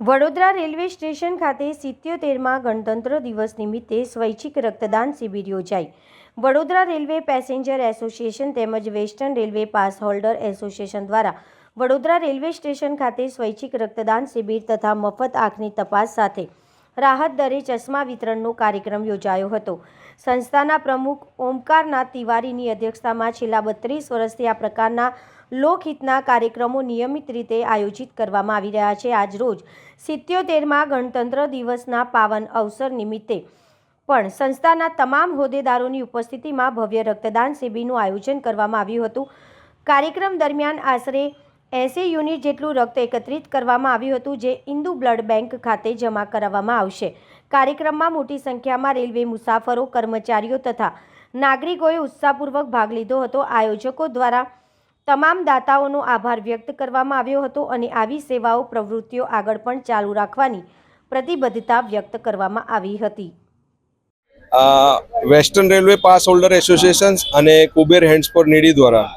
Vadodara railway station ખાતે સિત્યોતેરમાં ગણતંત્ર દિવસ નિમિત્તે સ્વૈચ્છિક રક્તદાન શિબિર યોજાઈ. વડોદરા રેલવે પેસેન્જર એસોસિએશન તેમજ western railway pass holder association દ્વારા વડોદરા રેલવે સ્ટેશન ખાતે સ્વૈચ્છિક રક્તદાન શિબિર તથા મફત આંખની તપાસ સાથે રાહત દરે ચશ્મા વિતરણનો કાર્યક્રમ યોજાયો હતો. સંસ્થાના પ્રમુખ ઓમકારનાથ તિવારીની અધ્યક્ષતામાં છેલ્લા બત્રીસ વર્ષથી આ પ્રકારના લોકહિતના કાર્યક્રમો નિયમિત રીતે આયોજિત કરવામાં આવી રહ્યા છે. આજ રોજ સિત્યોતેરમાં ગણતંત્ર દિવસના પાવન અવસર નિમિત્તે પણ સંસ્થાના તમામ હોદ્દેદારોની ઉપસ્થિતિમાં ભવ્ય રક્તદાન શિબિરનું આયોજન કરવામાં આવ્યું હતું. કાર્યક્રમ દરમિયાન આશરે એંસી યુનિટ જેટલું રક્ત એકત્રિત કરવામાં આવ્યું હતું જે ઇન્દુ બ્લડ બેંક ખાતે જમા કરાવવામાં આવશે. કાર્યક્રમમાં મોટી સંખ્યામાં રેલવે મુસાફરો, કર્મચારીઓ તથા નાગરિકોએ ઉત્સાહપૂર્વક ભાગ લીધો હતો. આયોજકો દ્વારા તમામ દાતાઓનો આભાર વ્યક્ત કરવામાં આવ્યો હતો અને આવી સેવાઓ, પ્રવૃત્તિઓ આગળ પણ ચાલુ રાખવાની પ્રતિબદ્ધતા વ્યક્ત કરવામાં આવી હતી. Western railway pass holder association અને કુબેર હેન્ડ્સ ફોર નીડી દ્વારા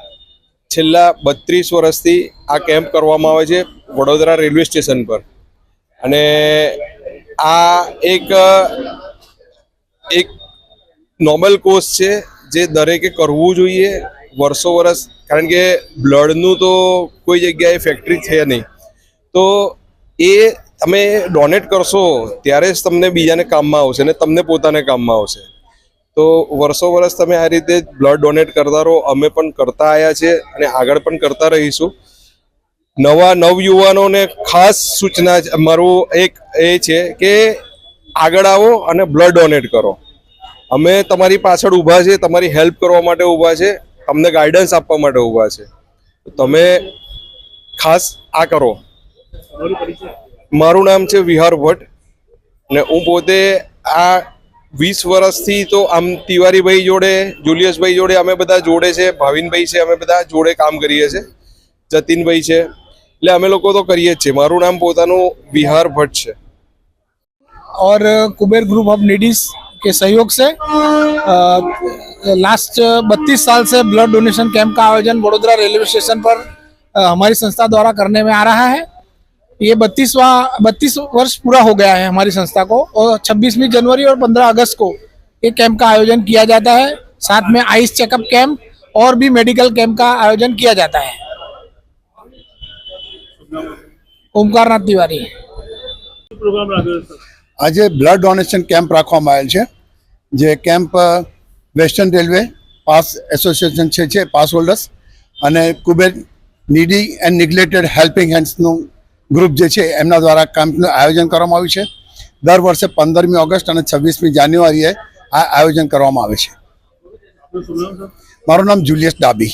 છેલ્લા બત્રીસ વર્ષથી આ કેમ્પ કરવામાં આવે છે વડોદરા રેલવે સ્ટેશન પર. અને આ એક એક નોર્મલ કોર્સ છે જે દરેકે કરવું જોઈએ વર્ષો વર્ષ, કારણ કે બ્લડનું તો કોઈ જગ્યાએ ફેક્ટરી છે નહીં. તો એ તમે ડોનેટ કરશો ત્યારે જ તમને બીજાને કામમાં આવશે અને તમને પોતાને કામમાં આવશે. તો વર્ષો વર્ષ તમે આ રીતે બ્લડ ડોનેટ કરતા રહો. અમે પણ કરતા આવ્યા છે અને આગળ પણ કરતા રહીશું. નવા નવયુવાનોને ખાસ સૂચના મારું એક એ છે કે આગળ આવો અને બ્લડ ડોનેટ કરો. અમે તમારી પાછળ ઊભા છે તમારી હેલ્પ કરવા માટે ઊભા છે, તમને ગાઈડન્સ આપવા માટે ઊભા છે. તમે ખાસ આ કરો. મારું નામ છે વિહાર ભટ્ટ ને હું પોતે આ વીસ વર્ષથી તો આમ તિવારીભાઈ જોડે જુલિયસભાઈ જોડે અમે બધા જોડે છે ભાવિનભાઈ છે અમે બધા જોડે કામ કરીએ છીએ જતીનભાઈ છે એટલે અમે લોકો તો કરીએ જ છીએ મારું નામ પોતાનું વિહાર ભટ્ટ છે और कुबेर ग्रुप ऑफ नीडीज के सहयोग से लास्ट बत्तीस साल से ब्लड डोनेशन कैंप का आयोजन वडोदरा रेलवे स्टेशन पर अ, हमारी संस्था द्वारा करने में आ रहा है ये बत्तीसवा बत्तीस वर्ष पूरा हो गया है हमारी संस्था को और छब्बीसवीं जनवरी और पंद्रह अगस्त को ये कैंप का आयोजन किया जाता है साथ में आइस चेकअप कैंप और भी मेडिकल कैंप का आयोजन किया जाता है ओमकार नाथ तिवारी આજે બ્લડ ડોનેશન કેમ્પ રાખવામાં આવેલ છે જે camp western railway pass association છે છે પાસ હોલ્ડર્સ અને Kuber needy and neglected helping હેન્ડ્સનું group જે છે, એમના દ્વારા કેમ્પનું આયોજન કરવામાં આવ્યું છે. દર વર્ષે પંદરમી ઓગસ્ટ અને છવ્વીસમી જાન્યુઆરીએ આ આયોજન કરવામાં આવે છે. મારું નામ જુલિયસ ડાબી.